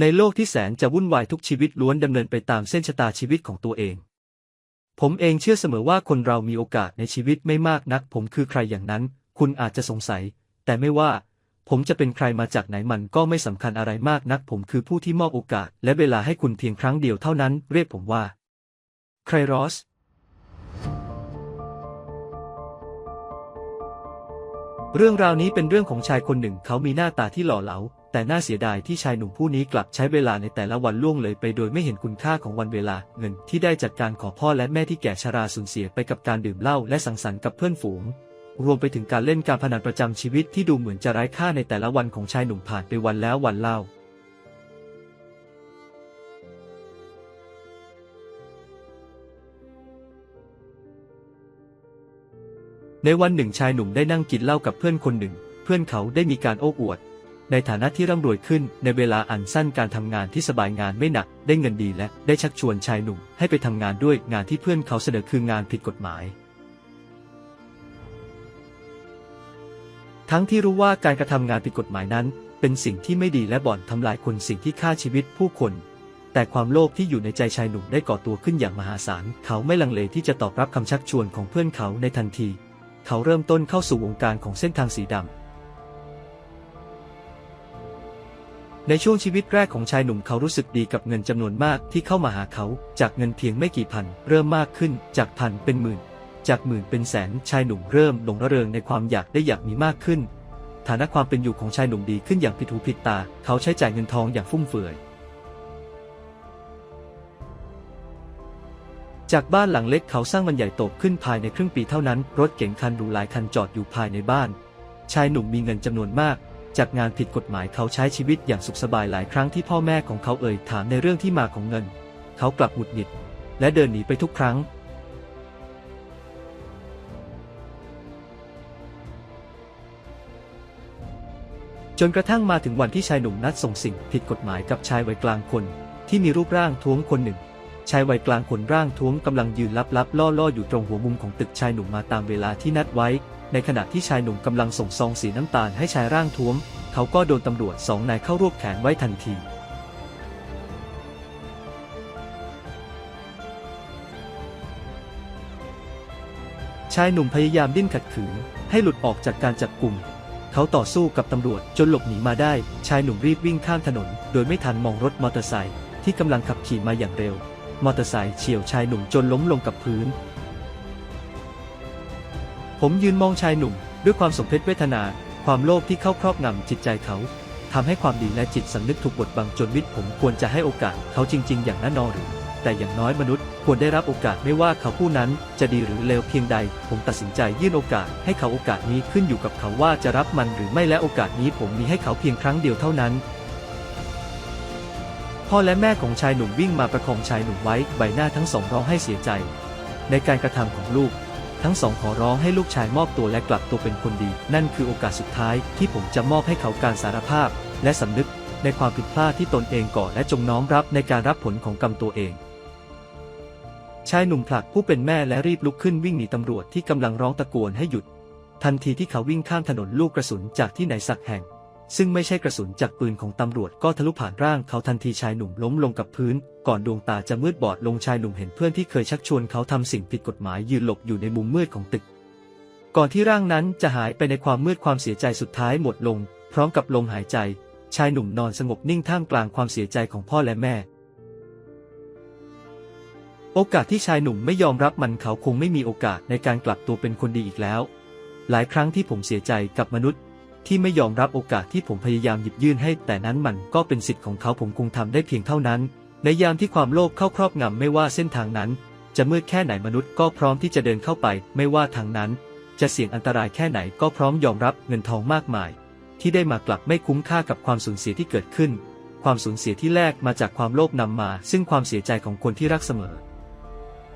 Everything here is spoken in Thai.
ในโลกที่แสนจะวุ่นวายทุกชีวิตล้วนดำเนินไปตามเส้นชะตาชีวิตของตัวเอง ผมเองเชื่อเสมอว่าคนเรามีโอกาสในชีวิตไม่มากนัก ผมคือใครอย่างนั้น คุณอาจจะสงสัย แต่ไม่ว่า ผมจะเป็นใครมาจากไหนมันก็ไม่สำคัญอะไรมากนัก ผมคือผู้ที่มอบโอกาส และเวลาให้คุณเพียงครั้งเดียวเท่านั้น เรียกผมว่า ใครรอสเรื่องราวนี้เป็นเรื่องของชายคนหนึ่งเขามีหน้าตาที่หล่อเหลา แต่น่าเสียดายที่ชายหนุ่มผู้นี้กลับใช้เวลาในแต่ละวันล่วงเลยไปโดยไม่เห็นคุณค่าของวันเวลาเงินที่ได้จากการขอพ่อและแม่ที่แก่ชราสูญเสียไปกับการดื่มเหล้าและสังสรรค์กับเพื่อนฝูง รวมไปถึงการเล่นการพนันประจำชีวิตที่ดูเหมือนจะไร้ค่าในแต่ละวันของชายหนุ่มผ่านไปวันแล้ววันเล่าในวันหนึ่งชายหนุ่มได้นั่งกินเหล้ากับเพื่อนคนหนึ่ง เพื่อนเขาได้มีการโอ้อวด ในฐานะที่ร่ำรวยขึ้นในเวลาอันสั้นการทำงานที่สบายงานไม่หนัก ได้เงินดีและได้ชักชวนชายหนุ่มให้ไปทำงานด้วยงานที่เพื่อนเขาเสนอคืองานผิดกฎหมาย ทั้งที่รู้ว่าการกระทำงานผิดกฎหมายนั้น เป็นสิ่งที่ไม่ดีและบ่อนทำลายคนสิ่งที่ฆ่าชีวิตผู้คน แต่ความโลภที่อยู่ในใจชายหนุ่มได้ก่อตัวขึ้นอย่างมหาศาล เขาไม่ลังเลที่จะตอบรับคำชักชวนของเพื่อนเขาในทันที เขาเริ่มต้นเข้าสู่วงการของเส้นทางสีดำ ในช่วงชีวิตแรกของชายหนุ่มเขารู้สึกดีกับเงินจำนวนมากที่เข้ามาหาเขา จากเงินเพียงไม่กี่พัน เริ่มมากขึ้นจากพันเป็นหมื่น จากหมื่นเป็นแสนชายหนุ่มเริ่มหลงระเริงในความอยากได้อยากมีมากขึ้น ฐานะความเป็นอยู่ของชายหนุ่มดีขึ้นอย่างผิดหูผิดตา เขาใช้จ่ายเงินทองอย่างฟุ่มเฟือย จากบ้านหลังเล็กเขาสร้างมันใหญ่โตขึ้นภายในครึ่งปีเท่านั้น รถเก๋งคันหรูหลายคันจอดอยู่ภายในบ้าน ชายหนุ่มมีเงินจำนวนมาก จากงานผิดกฎหมายเขาใช้ชีวิตอย่างสุขสบายหลายครั้งที่พ่อแม่ของเขาเอ่ยถามในเรื่องที่มาของเงิน เขากลับหงุดหงิด และเดินหนีไปทุกครั้ง จนกระทั่งมาถึงวันที่ชายหนุ่มนัดส่งสิ่งผิดกฎหมายกับชายวัยกลางคน ที่มีรูปร่างท้วมคนหนึ่งชายวัยกลางคนร่างท้วมกำลังยืนลับๆล่อๆอยู่ตรงหัวมุมของตึกชายหนุ่มมาตามเวลาที่นัดไว้ ในขณะที่ชายหนุ่มกำลังส่งซองสีน้ำตาลให้ชายร่างท้วม เขาก็โดนตำรวจสองนายเข้ารวบแขนไว้ทันทีชายหนุ่มพยายามดิ้นขัดขืน ให้หลุดออกจากการจับกลุ่ม เขาต่อสู้กับตำรวจจนหลบหนีมาได้ ชายหนุ่มรีบวิ่งข้ามถนน โดยไม่ทันมองรถมอเตอร์ไซค์ที่กำลังขับขี่มาอย่างเร็ว มอเตอร์ไซค์เฉี่ยวชายหนุ่มจนล้มลงกับพื้น ผมยืนมองชายหนุ่ม ด้วยความสมเพชเวทนา ความโลภที่เข้าครอบงำจิตใจเขาทำให้ความดีและจิตสำนึกถูกบดบังจนวิตผมควรจะให้โอกาสเขาจริง ๆ อย่างนั้นนอหรือ แต่อย่างน้อยมนุษย์ควรได้รับโอกาสไม่ว่าเขาผู้นั้นจะดีหรือเลวเพียงใด ผมตัดสินใจยื่นโอกาส ให้เขาโอกาสนี้ขึ้นอยู่กับเขาว่าจะรับมันหรือไม่และโอกาสนี้ผมมีให้เขาเพียงครั้งเดียวเท่านั้นพ่อและแม่ของชายหนุ่มวิ่งมาประคองชายหนุ่มไว้ใบหน้าทั้งสองร้องให้เสียใจ ในการกระทำของลูก ทั้งสองขอร้องให้ลูกชายมอบตัวและกลับตัวเป็นคนดี นั่นคือโอกาสสุดท้ายที่ผมจะมอบให้เขาการสารภาพ และสำนึกในความผิดพลาดที่ตนเองก่อและจงน้อมรับในการรับผลของกรรมตัวเอง ชายหนุ่มผลักผู้เป็นแม่และรีบลุกขึ้นวิ่งหนีตำรวจที่กำลังร้องตะโกนให้หยุด ทันทีที่เขาวิ่งข้ามถนนลูกกระสุนจากที่ไหนสักแห่ง ซึ่งไม่ใช่กระสุนจากปืนของตำรวจก็ทะลุผ่านร่างเขาทันทีชายหนุ่มล้มลงกับพื้น ก่อนดวงตาจะมืดบอดลงชายหนุ่มเห็นเพื่อนที่เคยชักชวนเขาทำสิ่งผิดกฎหมายยืนหลบอยู่ในมุมมืดของตึก ก่อนที่ร่างนั้นจะหายไปในความมืดความเสียใจสุดท้ายหมดลง พร้อมกับลมหายใจ ชายหนุ่มนอนสงบนิ่งท่ามกลางความเสียใจของพ่อและแม่ โอกาสที่ชายหนุ่มไม่ยอมรับมันเขาคงไม่มีโอกาสในการกลับตัวเป็นคนดีอีกแล้ว หลายครั้งที่ผมเสียใจกับมนุษย์ ที่ไม่ยอมรับโอกาสที่ผมพยายามหยิบยื่นให้ แต่นั้นมันก็เป็นสิทธิ์ของเขาผมคงทำได้เพียงเท่านั้น ในยามที่ความโลภเข้าครอบงำไม่ว่าเส้นทางนั้น จะมืดแค่ไหนมนุษย์ก็พร้อมที่จะเดินเข้าไป ไม่ว่าทางนั้น จะเสี่ยงอันตรายแค่ไหนก็พร้อมยอมรับเงินทองมากมาย ที่ได้มากลับไม่คุ้มค่ากับความสูญเสียที่เกิดขึ้น ความสูญเสียที่แลกมาจากความโลภนำมา ซึ่งความเสียใจของคนที่รักเสมอ